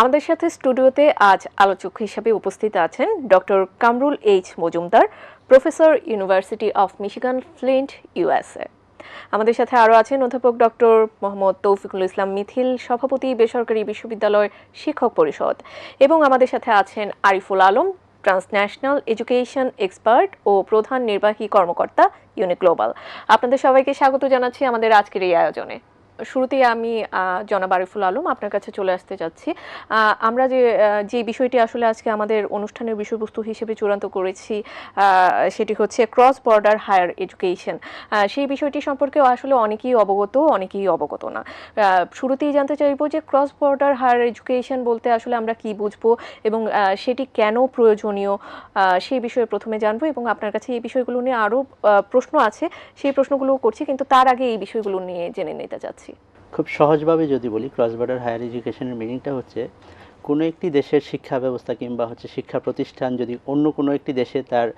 আমাদের সাথে স্টুডিওতে আজ আলোচক হিসেবে উপস্থিত আছেন doctor Kamrul H Majumdar, professor university of Michigan Flint, USA. আমাদের সাথে আরও আছেন অধ্যাপক ডক্টর মোহাম্মদ তৌফিকুল ইসলাম মিথিল, সভাপতি বেসরকারি বিশ্ববিদ্যালয় শিক্ষক পরিষদ। এবং আমাদের সাথে আছেন Ariful Alam, transnational education expert ও প্রধান নির্বাহী কর্মকর্তা ইউনিক গ্লোবাল। আপনাদের সবাইকে স্বাগত জানাচ্ছি আমাদের আজকের এই আয়োজনে। শুরুতেই আমি জনাব আরিফুল আলম আপনার কাছে চলে আসতে যাচ্ছি। আমরা যে যে বিষয়টি আসলে আজকে আমাদের অনুষ্ঠানের বিষয়বস্তু হিসেবে চূড়ান্ত করেছি সেটি হচ্ছে ক্রস বর্ডার হায়ার এডুকেশন সেই বিষয়টি সম্পর্কেও আসলে অনেকেই অবগত অনেকেই অবগত না। শুরুতেই জানতে চাইব যে ক্রস বর্ডার হায়ার এডুকেশন বলতে আসলে আমরা কি বুঝব এবং সেটি কেন প্রয়োজনীয়? সেই বিষয়ে প্রথমে জানব এবং আপনার কাছে এই বিষয়গুলো নিয়ে আরও প্রশ্ন আছে, সেই প্রশ্নগুলো করছি, কিন্তু তার আগে এই বিষয়গুলো নিয়ে জেনে নিতে চাচ্ছি। খুব সহজভাবে যদি বলি ক্রস বর্ডার হায়ার এডুকেশনের মিনিংটা হচ্ছে, কোনো একটি দেশের শিক্ষা ব্যবস্থা কিংবা হচ্ছে শিক্ষা প্রতিষ্ঠান যদি অন্য কোনো একটি দেশে তার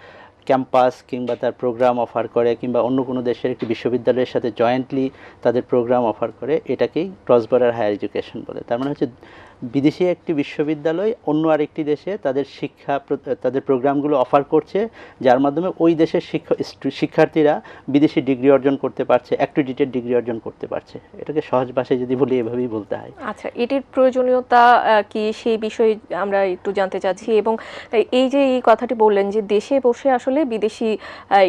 ক্যাম্পাস কিংবা তার প্রোগ্রাম অফার করে কিংবা অন্য কোনো দেশের একটি বিশ্ববিদ্যালয়ের সাথে জয়েন্টলি তাদের প্রোগ্রাম অফার করে, এটাকেই ক্রস বর্ডার হায়ার এডুকেশন বলে। তার মানে হচ্ছে বিদেশি একটি বিশ্ববিদ্যালয় অন্য আরেকটি দেশে তাদের শিক্ষা তাদের প্রোগ্রামগুলো অফার করছে যার মাধ্যমে ওই দেশের শিক্ষা শিক্ষার্থীরা বিদেশি ডিগ্রি অর্জন করতে পারছে অ্যাক্রিডিটেড ডিগ্রি অর্জন করতে পারছে। এটাকে সহজ ভাষায় যদি বলি এভাবেই বলতে হয়। আচ্ছা এটির প্রয়োজনীয়তা কি সেই বিষয়ে আমরা একটু জানতে চাচ্ছি এবং এই যে এই কথাটি বললেন যে দেশে বসে আসলে বিদেশি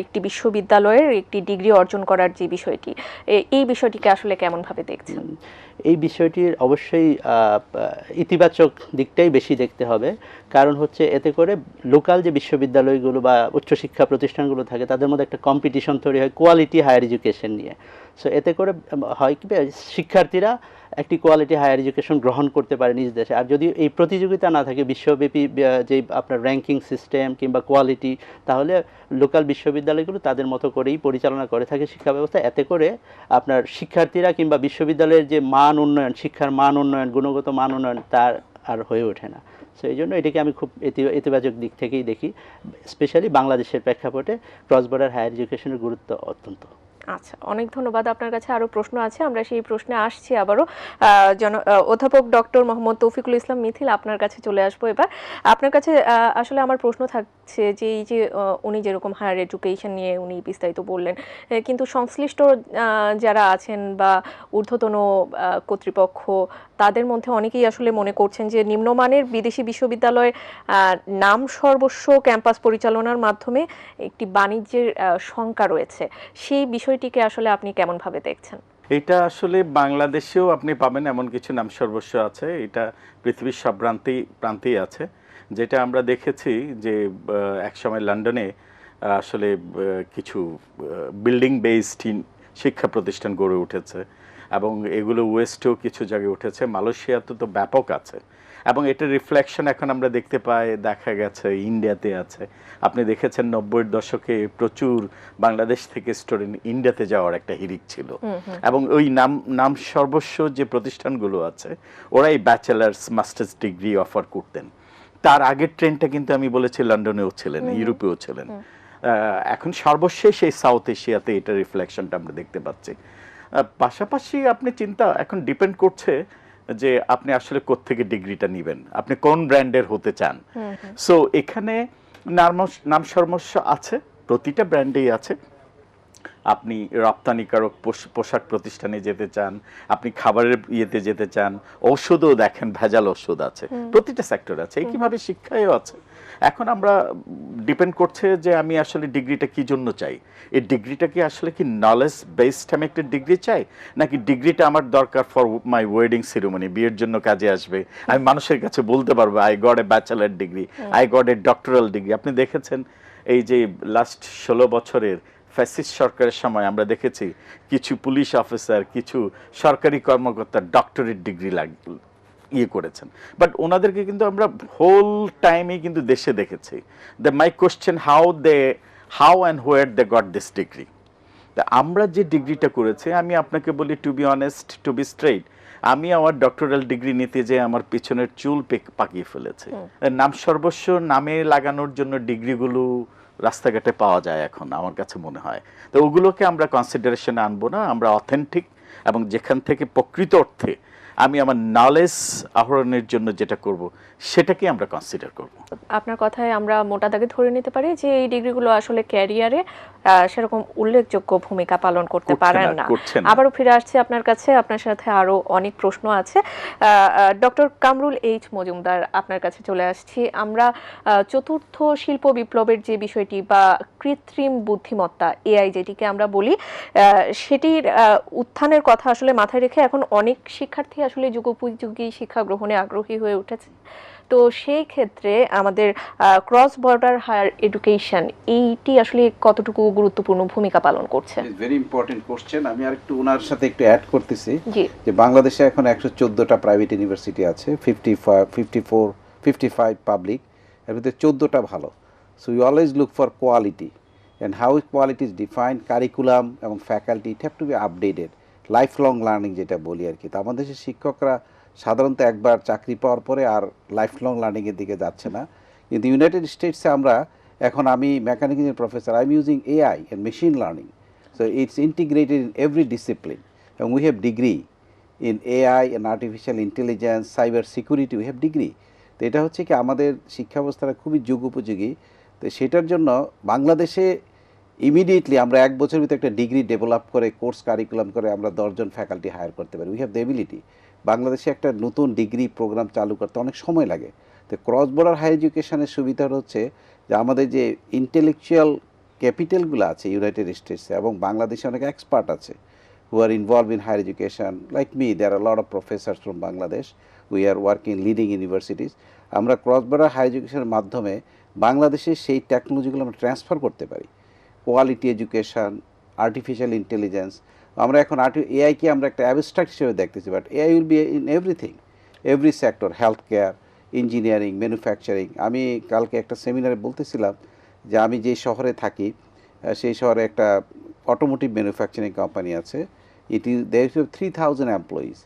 একটি বিশ্ববিদ্যালয়ের একটি ডিগ্রি অর্জন করার যে বিষয়টি এই বিষয়টিকে আসলে কেমনভাবে দেখছেন? এই বিষয়টির অবশ্যই ইতিবাচক দিকটাই বেশি দেখতে হবে। কারণ হচ্ছে এতে করে লোকাল যে বিশ্ববিদ্যালয়গুলো বা উচ্চশিক্ষা প্রতিষ্ঠানগুলো থাকে, তাদের মধ্যে একটা কম্পিটিশন তৈরি হয় কোয়ালিটি হায়ার এডুকেশন নিয়ে। সো এতে করে হয় কি শিক্ষার্থীরা একটি কোয়ালিটি হায়ার এডুকেশন গ্রহণ করতে পারে নিজ দেশে। আর যদি এই প্রতিযোগিতা না থাকে, বিশ্বব্যাপী যে আপনার র্যাঙ্কিং সিস্টেম কিংবা কোয়ালিটি তাহলে লোকাল বিশ্ববিদ্যালয়গুলো তাদের মতো করেই পরিচালনা করে থাকে শিক্ষা ব্যবস্থা। এতে করে আপনার শিক্ষার্থীরা কিংবা বিশ্ববিদ্যালয়ের যে মান উন্নয়ন, শিক্ষার মান উন্নয়ন, গুণগত মান উন্নয়ন, তার আর হয়ে ওঠে না। সো এই জন্য এটাকে আমি খুব ইতিবাচক দিক থেকেই দেখি স্পেশালি বাংলাদেশের প্রেক্ষাপটে ক্রস বর্ডার হায়ার এডুকেশনের গুরুত্ব অত্যন্ত। আচ্ছা অনেক ধন্যবাদ। আপনার কাছে আরও প্রশ্ন আছে আমরা সেই প্রশ্নে আসছি আবারও। অধ্যাপক ডক্টর মোহাম্মদ তৌফিকুল ইসলাম মিথিল আপনার কাছে চলে আসব এবার। আপনার কাছে আসলে আমার প্রশ্ন থাকছে যে এই যে উনি যেরকম হায়ার এডুকেশন নিয়ে উনি বিস্তারিত বললেন কিন্তু সংশ্লিষ্ট যারা আছেন বা ঊর্ধ্বতন কর্তৃপক্ষ তাদের মধ্যে অনেকেই আসলে মনে করছেন যে নিম্নমানের বিদেশি বিশ্ববিদ্যালয় আহ, নাম সর্বস্ব ক্যাম্পাস পরিচালনার মাধ্যমে একটি বাণিজ্যের শঙ্কা রয়েছে। সেই বিষয়টিকে আসলে আপনি কেমনভাবে দেখছেন? এটা আসলে বাংলাদেশেও আপনি পাবেন এমন কিছু নাম সর্বস্ব আছে। এটা পৃথিবীর সব প্রান্তেই প্রান্তেই আছে। যেটা আমরা দেখেছি যে একসময় লন্ডনে আসলে কিছু বিল্ডিং বেসড শিক্ষা প্রতিষ্ঠান গড়ে উঠেছে। এবং এগুলো ওয়েস্টেও কিছু জায়গায় উঠেছে। মালয়েশিয়াতে তো ব্যাপক আছে। এবং এটার রিফ্লেকশন এখন আমরা দেখতে পাই দেখা গেছে ইন্ডিয়াতে আছে। আপনি দেখেছেন নব্বইয়ের দশকে প্রচুর বাংলাদেশ থেকে স্টুডেন্ট ইন্ডিয়াতে যাওয়ার একটা হিরিক ছিল। এবং ওই নাম নাম সর্বস্ব যে প্রতিষ্ঠানগুলো আছে ওরাই ব্যাচেলার্স মাস্টার্স ডিগ্রি অফার করতেন। তার আগের ট্রেনটা কিন্তু আমি বলেছি লন্ডনেও ছিলেন ইউরোপেও ছিলেন। এখন সর্বশেষ এই সাউথ এশিয়াতে এটা রিফ্লেকশনটা আমরা দেখতে পাচ্ছি। পাশাপাশি আপনি চিন্তা এখন ডিপেন্ড করছে যে আপনি আসলে কোত্থেকে ডিগ্রিটা নেবেন। আপনি কোন ব্র্যান্ডের হতে চান। সো এখানে নাম সর্বস্ব আছে প্রতিটা ব্র্যান্ডেই আছে। আপনি রপ্তানিকারক পোশ- পোশাক প্রতিষ্ঠানে যেতে চান আপনি খাবারের ইয়েতে যেতে চান ঔষধও দেখেন ভেজাল ওষুধ আছে। প্রতিটা সেক্টর আছে। একইভাবে শিক্ষায়ও আছে। এখন আমরা ডিপেন্ড করছে যে আমি আসলে ডিগ্রিটা কি জন্য চাই? এই ডিগ্রিটা কি আসলে কি নলেজ বেসড আমি একটা ডিগ্রি চাই? নাকি ডিগ্রিটা আমার দরকার ফর মাই ওয়েডিং সেরিমনি বিয়ের জন্য কাজে আসবে? আমি মানুষের কাছে বলতে পারব I got a bachelor degree I got a doctoral degree আপনি দেখেছেন এই যে লাস্ট ষোলো বছরের ফ্যাসিস্ট সরকারের সময় আমরা দেখেছি কিছু পুলিশ অফিসার কিছু সরকারি কর্মকর্তা ডক্টরেট ডিগ্রি লাগ ইয়ে করেছেন। বাট ওনাদেরকে কিন্তু আমরা হোল টাইমে কিন্তু দেশে দেখেছি। The my question how they how and where they got this degree তা আমরা যে ডিগ্রিটা করেছি আমি আপনাকে বলি to be honest to be straight আমি আমার ডক্টরাল ডিগ্রি নিতে যে আমার পিছনের চুল পাকিয়ে ফেলেছে। নাম সর্বস্ব নামে লাগানোর জন্য ডিগ্রিগুলো রাস্তাঘাটে পাওয়া যায় এখন আমার কাছে মনে হয়। তো ওগুলোকে আমরা কনসিডারেশনে আনব না আমরা অথেন্টিক এবং যেখান থেকে প্রকৃত অর্থে আমি আমার নলেজ আহরণের জন্য যেটা করব সেটাকে আমরা কনসিডার করব। আপনার কথায় আমরা মোটা দাগে ধরে নিতে পারি যে এই ডিগ্রিগুলো আসলে ক্যারিয়ারে সেরকম উল্লেখযোগ্য ভূমিকা পালন করতে পারেন না। আবারও ফিরে আসছে আপনার কাছে আপনার সাথে আরও অনেক প্রশ্ন আছে। ডক্টর কামরুল এইচ মজুমদার আপনার কাছে চলে আসছি। আমরা চতুর্থ শিল্প বিপ্লবের যে বিষয়টি বা কৃত্রিম বুদ্ধিমত্তা এআই যেটিকে আমরা বলি সেটির উত্থানের কথা আসলে মাথায় রেখে এখন অনেক শিক্ষার্থী আসলে যুগোপযোগী শিক্ষা গ্রহণে আগ্রহী হয়ে উঠেছে। তো সেই ক্ষেত্রে আমাদের ক্রস বর্ডার হায়ার এডুকেশন এইটি আসলে কতটুকু গুরুত্বপূর্ণ ভূমিকা পালন করছে? ভেরি ইম্পর্টেন্ট কোশ্চেন আমি আর একটু ওনার সাথে একটু অ্যাড করতেছি যে বাংলাদেশে এখন একশো চোদ্দোটা প্রাইভেট ইউনিভার্সিটি আছে fifty five fifty four fifty five public এর ভিতরে চোদ্দোটা ভালো। So you always look for quality and how quality is defined curriculum এবং faculty it have to be updated life long learning যেটা বলি আর কি তো আমাদের দেশের শিক্ষকরা সাধারণত একবার চাকরি পাওয়ার পরে আর লাইফ লং লার্নিংয়ের দিকে যাচ্ছে না কিন্তু ইউনাইটেড স্টেটসে আমরা এখন আমি mechanic professor I am using AI and machine learning so it's integrated in every discipline. And we have degree in AI and artificial intelligence, cyber security, we have degree. তো এটা হচ্ছে কি আমাদের শিক্ষা ব্যবস্থাটা খুবই যুগ উপযোগী তো সেটার জন্য বাংলাদেশে ইমিডিয়েটলি আমরা এক বছরের ভিতরে একটা ডিগ্রি ডেভেলপ করে কোর্স কারিকুলাম করে আমরা দশজন ফ্যাকাল্টি হায়ার করতে পারি উই হ্যাভ দ্য এবিলিটি বাংলাদেশে একটা নতুন ডিগ্রি প্রোগ্রাম চালু করতে অনেক সময় লাগে তো ক্রস বর্ডার হাই এডুকেশনের সুবিধা হচ্ছে যে আমাদের যে ইন্টেলেকচুয়াল ক্যাপিটালগুলো আছে ইউনাইটেড স্টেটসে এবং বাংলাদেশে অনেক এক্সপার্ট আছে are involved in higher education. Like me, there are a lot of professors from Bangladesh. We are working in leading আমরা ক্রস বর্ডার হাই এডুকেশনের মাধ্যমে বাংলাদেশে সেই টেকনোলজিগুলো আমরা ট্রান্সফার করতে পারি কোয়ালিটি এডুকেশন আর্টিফিশিয়াল ইন্টেলিজেন্স আমরা এখন আর্টি এআইকে আমরা একটা অ্যাবস্ট্রাক্ট হিসেবে দেখতেছি but AI will be in everything every sector health care engineering manufacturing আমি কালকে একটা সেমিনারে বলতেছিলাম যে আমি যে শহরে থাকি সেই শহরে একটা অটোমোটিভ ম্যানুফ্যাকচারিং কোম্পানি আছে। It is they three thousand employees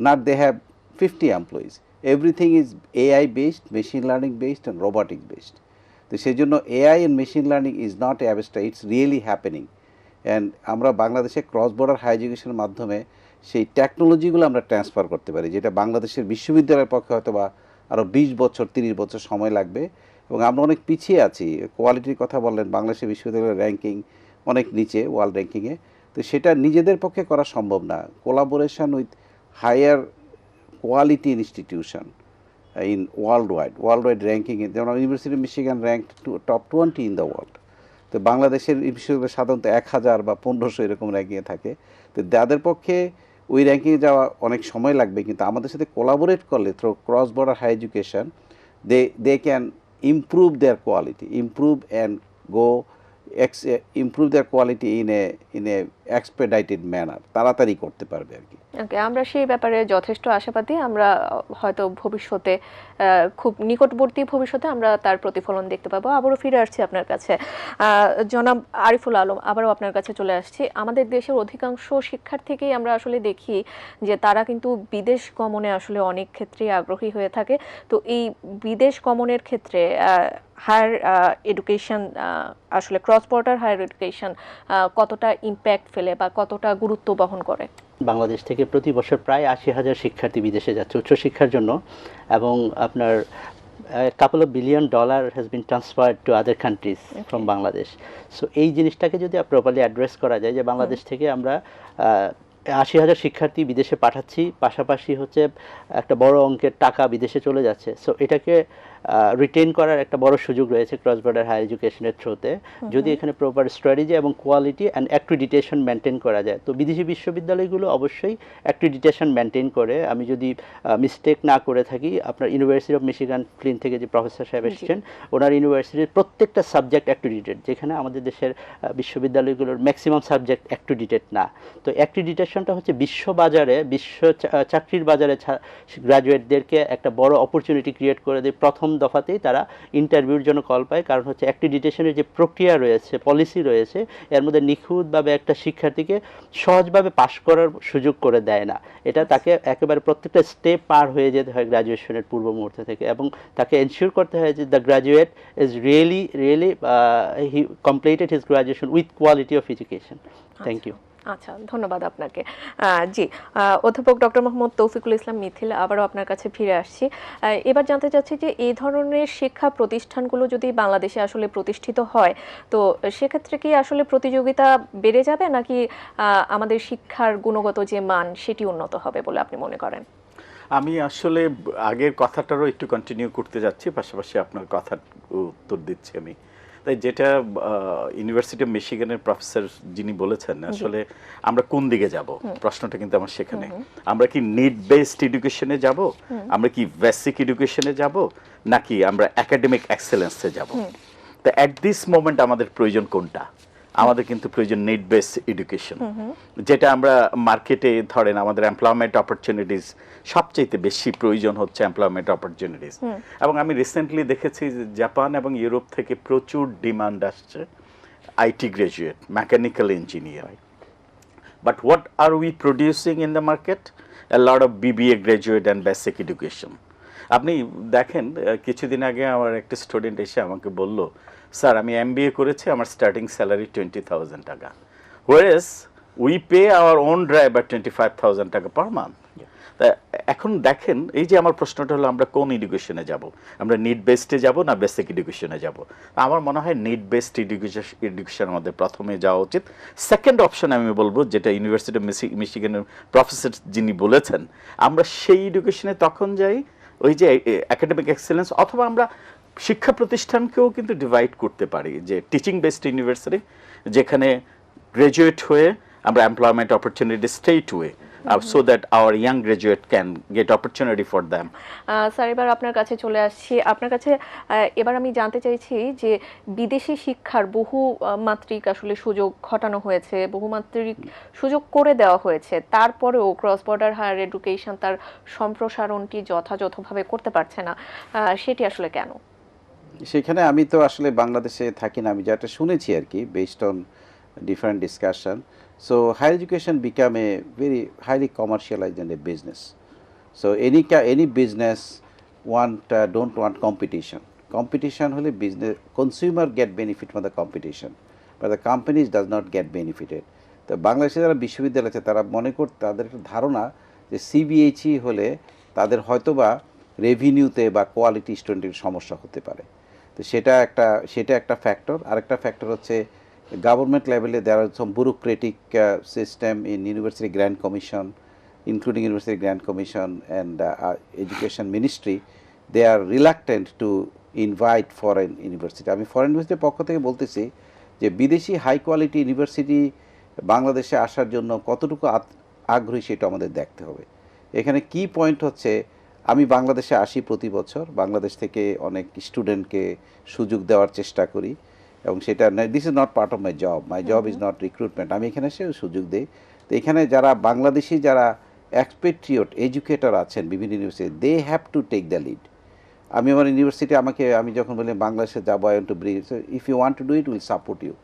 not they have fifty employees everything is AI based machine learning based and robotic based তো সেই জন্য AI and machine learning is not abstract it's really happening and আমরা বাংলাদেশে cross border high এডুকেশনের মাধ্যমে সেই টেকনোলজিগুলো আমরা transfer করতে পারি, যেটা বাংলাদেশের বিশ্ববিদ্যালয়ের পক্ষে হয়তো বা আরও বিশ বছর, তিরিশ বছর সময় লাগবে। এবং আমরা অনেক পিছিয়ে আছি কোয়ালিটির কথা বললেন, বাংলাদেশের বিশ্ববিদ্যালয়ের র্যাঙ্কিং অনেক নিচে ওয়ার্ল্ড র্যাঙ্কিংয়ে তো সেটা নিজেদের পক্ষে করা সম্ভব না। Collaboration with higher quality institution wide world wide র্যাঙ্কিংয়ে যেমন university Michigan rank top twenty in the world তো বাংলাদেশের বিশ্ববিদ্যালয় সাধারণত এক হাজার বা পনেরোশো এরকম র্যাঙ্কিংয়ে থাকে। তো তাদের পক্ষে ওই র্যাঙ্কিংয়ে যাওয়া অনেক সময় লাগবে, কিন্তু আমাদের সাথে কোলাবোরেট করলে through cross border high education they they can improve their quality improve and go ex improve their quality in a in a expedited manner তাড়াতাড়ি করতে পারবে আর কি। ওকে আমরা সেই ব্যাপারে যথেষ্ট আশাবাদী, আমরা হয়তো ভবিষ্যতে খুব নিকটবর্তী ভবিষ্যতে আমরা তার প্রতিফলন দেখতে পাবো। আবারও ফিরে আসছি আপনার কাছে। জনাব আরিফুল আলম, আবারও আপনার কাছে চলে আসছি। আমাদের দেশের অধিকাংশ শিক্ষার্থীকেই আমরা আসলে দেখি যে তারা কিন্তু বিদেশ গমনে আসলে অনেক ক্ষেত্রেই আগ্রহী হয়ে থাকে। তো এই বিদেশ গমনের ক্ষেত্রে হায়ার এডুকেশন আসলে ক্রস বর্ডার হায়ার এডুকেশন কতটা ইম্প্যাক্ট ফেলে বা কতটা গুরুত্ব বহন করে? বাংলাদেশ থেকে প্রতি বছর প্রায় আশি হাজার শিক্ষার্থী বিদেশে যাচ্ছে উচ্চশিক্ষার জন্য এবং আপনার couple of billion dollar has been transferred to other countries from Bangladesh so এই জিনিসটাকে যদি প্রপারলি অ্যাড্রেস করা যায় যে বাংলাদেশ থেকে আমরা আশি হাজার শিক্ষার্থী বিদেশে পাঠাচ্ছি পাশাপাশি হচ্ছে একটা বড় অঙ্কের টাকা বিদেশে চলে যাচ্ছে। সো এটাকে রিটেন করার একটা বড় সুযোগ রয়েছে ক্রস বর্ডার হায়ার এডুকেশনের থ্রুতে যদি এখানে প্রপার স্ট্র্যাটেজি এবং কোয়ালিটি অ্যান্ড অ্যাক্রিডিটেশন মেনটেন করা যায়। তো বিদেশি বিশ্ববিদ্যালয়গুলো অবশ্যই অ্যাক্রিডিটেশন মেনটেন করে। আমি যদি মিস্টেক না করে থাকি আপনার ইউনিভার্সিটি অফ মিশিগান ফ্লিন থেকে যে প্রফেসর সাহেব এসেছেন ওনার ইউনিভার্সিটির প্রত্যেকটা সাবজেক্ট অ্যাক্রিডিটেড যেখানে আমাদের দেশের বিশ্ববিদ্যালয়গুলোর ম্যাক্সিমাম সাবজেক্ট অ্যাক্রিডিটেড না। তো অ্যাক্রিডিটেশনটা হচ্ছে বিশ্ববাজারে বিশ্ব চা- আহ, চাকরির বাজারে গ্রাজুয়েটদেরকে একটা বড় অপরচুনিটি ক্রিয়েট করে দেয়। প্রথম দফাতেই তারা ইন্টারভিউর জন্য কল পায়। কারণ হচ্ছে অ্যাক্রিডিটেশনের যে প্রক্রিয়া রয়েছে পলিসি রয়েছে এর মধ্যে নিখুঁতভাবে একটা শিক্ষার্থীকে সহজভাবে পাশ করার সুযোগ করে দেয় না। এটা তাকে একেবারে প্রত্যেকটা স্টেপ পার হয়ে যেতে হয় গ্রাজুয়েশনের পূর্ব মুহূর্ত থেকে এবং তাকে এনশিওর করতে হয় যে the graduate is really really he completed his graduation with quality of education thank you আচ্ছা ধন্যবাদ আপনাকে। জি অধ্যাপক ডক্টর মোহাম্মদ তৌফিকুল ইসলাম মিথিল আবারও আপনার কাছে ফিরে আসছি। এবার জানতে চাচ্ছি যে এই ধরনের শিক্ষা প্রতিষ্ঠানগুলো যদি বাংলাদেশে আসলে প্রতিষ্ঠিত হয়, তো সেক্ষেত্রে কি আসলে প্রতিযোগিতা বেড়ে যাবে নাকি আমাদের শিক্ষার গুণগত যে মান সেটি উন্নত হবে বলে আপনি মনে করেন? আমি আসলে আগের কথাটারও একটু কন্টিনিউ করতে যাচ্ছি, পাশাপাশি আপনার কথার উত্তর দিচ্ছি আমি। তাই যেটা ইউনিভার্সিটি অফ মিশিগানের প্রফেসর যিনি বলেছেন আসলে আমরা কোন দিকে যাব? প্রশ্নটা কিন্তু আমার সেখানে। আমরা কি নিড বেসড এডুকেশনে যাব? আমরা কি বেসিক এডুকেশনে যাব? নাকি আমরা একাডেমিক এক্সেলেন্সে যাব? তো অ্যাট দিস মোমেন্ট আমাদের প্রয়োজন কোনটা? আমাদের কিন্তু প্রয়োজন নিড বেস এডুকেশন যেটা আমরা মার্কেটে ধরেন আমাদের এমপ্লয়মেন্ট অপরচুনিটিস সবচেয়ে বেশি প্রয়োজন হচ্ছে এমপ্লয়মেন্ট অপরচুনিটিস এবং আমি রিসেন্টলি দেখেছি যে জাপান এবং ইউরোপ থেকে প্রচুর ডিমান্ড আসছে IT graduate mechanical engineer But what are we producing in the market A lot of BBA graduate and basic education. আপনি দেখেন কিছুদিন আগে আমার একটা স্টুডেন্ট এসে আমাকে বলল স্যার আমি এম করেছি আমার starting salary twenty thousand taka. Whereas we pay our own driver twenty five thousand taka per month তা এখন দেখেন এই যে আমার প্রশ্নটা হলো আমরা কোন এডুকেশনে যাব? আমরা নিট বেসডে যাব না বেসিক এডুকেশনে যাব? আমার মনে হয় নিট বেসড এডুকেশন এডুকেশন আমাদের প্রথমে যাওয়া উচিত। সেকেন্ড অপশন আমি বলব যেটা ইউনিভার্সিটি অফ মিশিগানের প্রফেসর যিনি বলেছেন আমরা সেই এডুকেশনে তখন যাই ওই যে একাডেমিক এক্সেলেন্স অথবা আমরা শিক্ষা প্রতিষ্ঠানকেও কিন্তু ডিভাইড করতে পারি যে টিচিং বেসড ইউনিভার্সিটি যেখানে গ্রাজুয়েট হয়ে আমরা employment opportunity state way so that our young graduate can get opportunity for them uh, sir এবার আপনার কাছে চলে আসছি। আপনার কাছে এবার আমি জানতে চাইছি যে বিদেশি শিক্ষার বহু মাত্রিক আসলে সুযোগ ঘটানো হয়েছে বহুমাত্রিক সুযোগ করে দেওয়া হয়েছে। তারপরেও ক্রস বর্ডার হায়ার এডুকেশন তার সম্প্রসারণটি যথাযথভাবে করতে পারছে না। সেটি আসলে কেন? সেখানে আমি তো আসলে বাংলাদেশে থাকি না আমি যেটা শুনেছি আর কি based on different discussion so higher education become a very highly commercialized and a business so any any business want don't want competition competition হলে business consumer get benefit from the competition but the companies does not get benefited তো বাংলাদেশে যারা বিশ্ববিদ্যালয় আছে, তারা মনে করতে তাদের একটা ধারণা যে সিবিএইচই হলে তাদের হয়তোবা রেভিনিউতে বা কোয়ালিটি স্টুডেন্টের সমস্যা হতে পারে। তো সেটা একটা সেটা একটা ফ্যাক্টর আরেকটা ফ্যাক্টর হচ্ছে গভর্নমেন্ট লেভেলে there are some bureaucratic system in university grand commission including University Grant Commission and uh, uh, Education Ministry, they are reluctant to invite foreign university. আমি ফরেন ইউনিভার্সিটির পক্ষ থেকে বলতেছি যে বিদেশি হাই কোয়ালিটি ইউনিভার্সিটি বাংলাদেশে আসার জন্য কতটুকু আগ্রহী সেটা আমাদের দেখতে হবে। এখানে কি পয়েন্ট হচ্ছে? আমি বাংলাদেশে আসি প্রতি বছর। বাংলাদেশ থেকে অনেক স্টুডেন্টকে সুযোগ দেওয়ার চেষ্টা করি। এবং সেটা this is not part of my job my job is not recruitment আমি এখানে এসে সুযোগ দিই। তো এখানে যারা বাংলাদেশি, যারা এক্সপেট্রিয়ট এডুকেটর আছেন বিভিন্ন university they have to take the lead আমি আমার ইউনিভার্সিটি আমাকে, আমি যখন বললাম বাংলাদেশে যাব I to bring if you want to do it will support you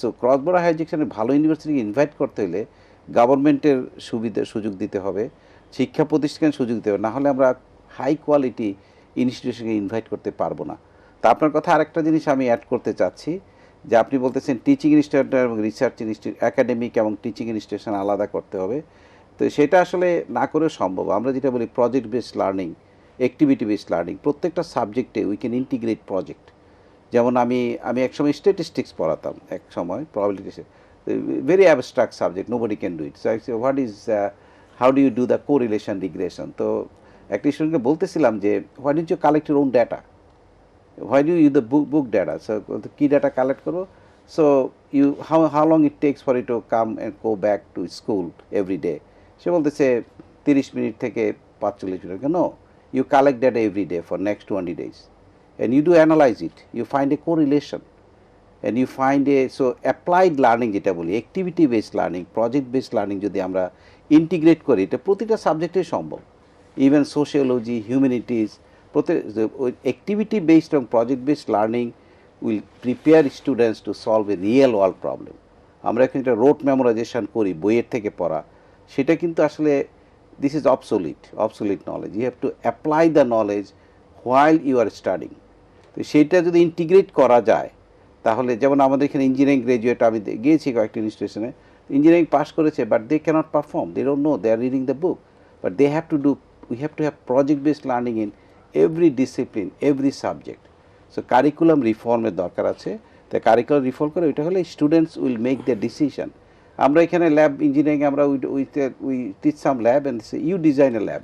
so cross border high এডুকেশনে ভালো ইউনিভার্সিটিকে ইনভাইট করতে হলে গভর্নমেন্টের সুবিধা, সুযোগ দিতে হবে। শিক্ষা প্রতিষ্ঠান সুযোগ দিতে হবে। না হলে আমরা হাই কোয়ালিটি ইনস্টিটিউশনকে ইনভাইট করতে পারব না। তা আপনার কথা আরেকটা জিনিস আমি অ্যাড করতে চাচ্ছি, যে আপনি বলতেছেন টিচিং ইনস্টিটিউট এবং রিসার্চ ইনস্টিটিউট একাডেমিক এবং টিচিং ইনস্টিটিউশন আলাদা করতে হবে। তো সেটা আসলে না করেও সম্ভব। আমরা যেটা বলি project based learning activity based learning প্রত্যেকটা সাবজেক্টে উই ক্যান ইন্টিগ্রেট প্রজেক্ট যেমন আমি আমি একসময় স্ট্যাটিস্টিক্স পড়াতাম এক সময় probability very abstract subject nobody can do it what is how do you do the correlation regression তো একটা স্টুডেন্টকে বলতেছিলাম যে what is you collect your own data why do you use the book, book data? So the key data collect করো so you how, how long it takes for you to come and go back to school every day সে বলতেছে তিরিশ minute থেকে পাঁচচল্লিশ minute no you collect data every day for next 20 days and you do analyze it you find a correlation and you find a so applied learning যেটা বলি activity based learning project based learning যদি আমরা integrate করি এটা প্রতিটা সাবজেক্টে সম্ভব even sociology humanities activity based এবং project based learning will prepare students to solve a real world problem আমরা এখন একটা রোড মেমোরাইজেশন করি, বইয়ের থেকে পড়া, সেটা কিন্তু আসলে this is obsolete obsolete knowledge you have to apply the knowledge while you are studying তো সেইটা যদি ইন্টিগ্রেট করা যায়, তাহলে যেমন আমাদের এখানে ইঞ্জিনিয়ারিং গ্রাজুয়েট আমি গিয়েছি কয়েকটি ইনস্টিটিউশনে ইঞ্জিনিয়ারিং পাস করেছে but they can't perform they don't know they are reading the book but they have to do we have to have project based learning in every discipline every subject so curriculum রিফর্মের দরকার আছে। তাই curriculum reform করে ওইটা হলে students will make the decision আমরা এখানে lab engineering আমরা we teach some lab and you design a lab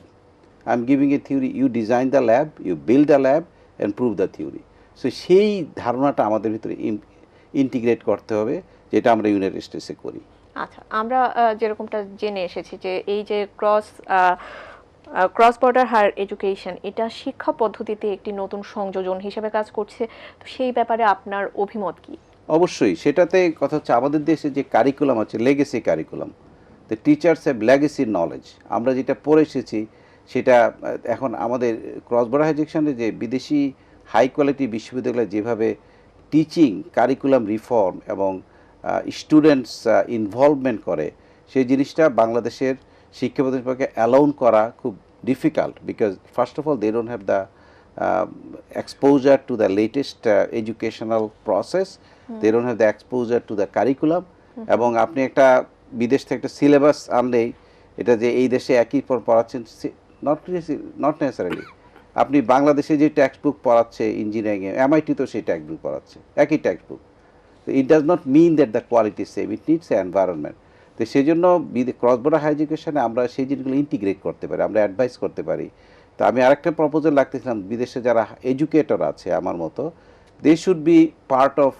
I am giving a theory you design the lab you build the lab and prove the theory so সেই ধারণাটা আমাদের ভিতরে integrate করতে হবে, যেটা আমরা ইউনাইটেড স্টেটসে করি। আচ্ছা আমরা যেরকমটা জেনে এসেছি যে এই যে cross cross border higher education এটা শিক্ষা পদ্ধতিতে একটি নতুন সংযোজন হিসেবে কাজ করছে। তো সেই ব্যাপারে আপনার অভিমত কি? অবশ্যই, সেটাতে কথা হচ্ছে আমাদের দেশে যে কারিকুলাম আছে লেগেসি কারিকুলাম তো টিচার্স হ্যাভ লেগেসি নলেজ আমরা যেটা পড়ে এসেছি, সেটা এখন আমাদের ক্রস বর্ডার এডুকেশনে যে বিদেশি হাই কোয়ালিটি বিশ্ববিদ্যালয়ে যেভাবে টিচিং কারিকুলাম রিফর্ম এবং স্টুডেন্টস ইনভলভমেন্ট করে, সেই জিনিসটা বাংলাদেশের শিক্ষা প্রতিষ্ঠানের পক্ষে অ্যালাউন করা খুব difficult because first of all they don't have the exposure to the latest uh, educational process. They don't have the exposure to the curriculum. এবং আপনি একটা বিদেশ থেকে একটা সিলেবাস আনলেই এটা যে এই দেশে একই পর পড়াচ্ছেন নট নট নেসারালি আপনি বাংলাদেশে যে টেক্সট বুক পড়াচ্ছে ইঞ্জিনিয়ারিংয়ে এমআইটি তো সেই টেক্সট বুক পড়াচ্ছে একই text book it does not mean that the quality same it needs environment তো সেই জন্য ক্রস বর্ডার হাই এডুকেশনে আমরা সেই জিনিসগুলো ইন্টিগ্রেট করতে পারি আমরা অ্যাডভাইস করতে পারি। তো আমি আরেকটা প্রপোজাল রাখতেছিলাম বিদেশে যারা এডুকেটর আছে আমার মতো they should be part of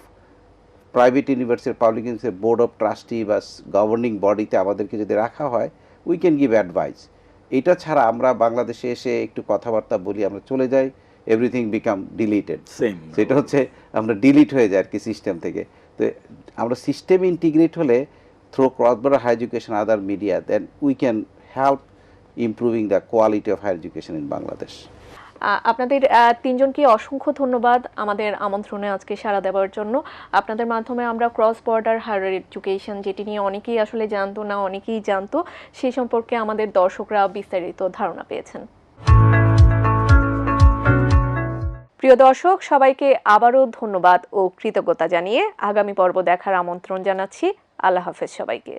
private university public university board of trustee বা গভর্নিং বডিতে আমাদেরকে যদি রাখা হয় উই ক্যান গিভ অ্যাডভাইস এটা ছাড়া আমরা বাংলাদেশে এসে একটু কথাবার্তা বলি আমরা চলে যাই এভরিথিং বিকাম ডিলিটেড সেম সেটা হচ্ছে আমরা ডিলিট হয়ে যায় আর কি সিস্টেম থেকে। তো আমরা সিস্টেম ইন্টিগ্রেট হলে border high education other media then we can help improving the quality of higher education in Bangladesh ah, আপনাদের তিনজনকে অসংখ্য ধন্যবাদ আমাদের আমন্ত্রণে আজকে সাড়া দেওয়ার জন্য। আপনাদের মাধ্যমে আমরা ক্রস বর্ডার হায়ার এডুকেশন যেটি নিয়ে অনেকেই আসলে জানতো না অনেকেই জানতো সেই সম্পর্কে আমাদের দর্শকরা বিস্তারিত ধারণা পেয়েছেন। প্রিয় দর্শক সবাইকে আবারও ধন্যবাদ ও কৃতজ্ঞতা জানিয়ে আগামী পর্ব দেখার আমন্ত্রণ জানাচ্ছি। আল্লাহ হাফেজ সবাইকে।